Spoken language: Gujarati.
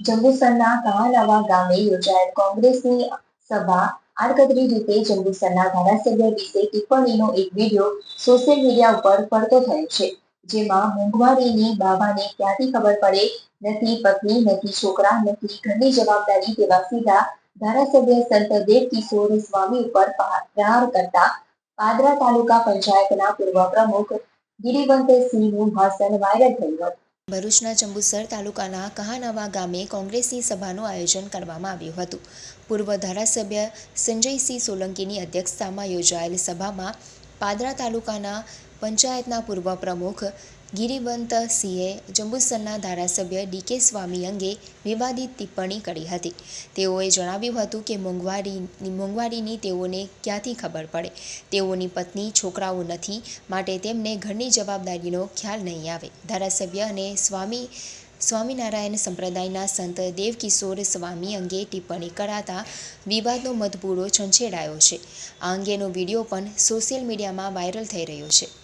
જંબુસરના કહાનાવા ગામે યોજાયેલ કોંગ્રેસની સભા આડકતરી રીતે જંબુસરના ધારાસભ્ય વિશે ટિપ્પણીનો એક વીડિયો સોશિયલ મીડિયા ઉપર ફરતો થયો છે, જેમાં મોંઘવારીની બાબાને ક્યાંથી ખબર પડે? નથી, પત્ની નથી, છોકરા નથી, ઘરની જવાબદારી તેવા સીધા ધારાસભ્ય સંત દેવ કિશોર સ્વામી ઉપર પ્રહાર કરતા પાદરા તાલુકા પંચાયતના પૂર્વ પ્રમુખ ગિરિવંતસિંહનું ભાષણ વાયરલ થયું હતું. ભરૂચના ચંબુસર તાલુકાના કહાનાવા ગામે કોંગ્રેસની સભાનું આયોજન કરવામાં આવ્યું હતું. પૂર્વ ધારાસભ્ય સંજયસિંહ સોલંકીની અધ્યક્ષતામાં યોજાયેલ સભામાં પાદરા તાલુકાના પંચાયતના પૂર્વ પ્રમુખ ગિરિવંત સિંહે જંબુસરના ધારાસભ્ય ડીકે સ્વામી અંગે વિવાદિત ટિપ્પણી કરી હતી. તેઓએ જણાવ્યું હતું કે મોંઘવારી મોંઘવારીની તેઓને ક્યાંથી ખબર પડે? તેઓની પત્ની, છોકરાઓ નથી, માટે તેમને ઘરની જવાબદારીનો ખ્યાલ નહીં આવે. ધારાસભ્ય અને સ્વામી સ્વામિનારાયણ સંપ્રદાયના સંત દેવકિશોર સ્વામી અંગે ટિપ્પણી કરાતા વિવાદનો મધપૂરો છંછેડાયો છે. આ અંગેનો વીડિયો પણ સોશિયલ મીડિયામાં વાયરલ થઈ રહ્યો છે.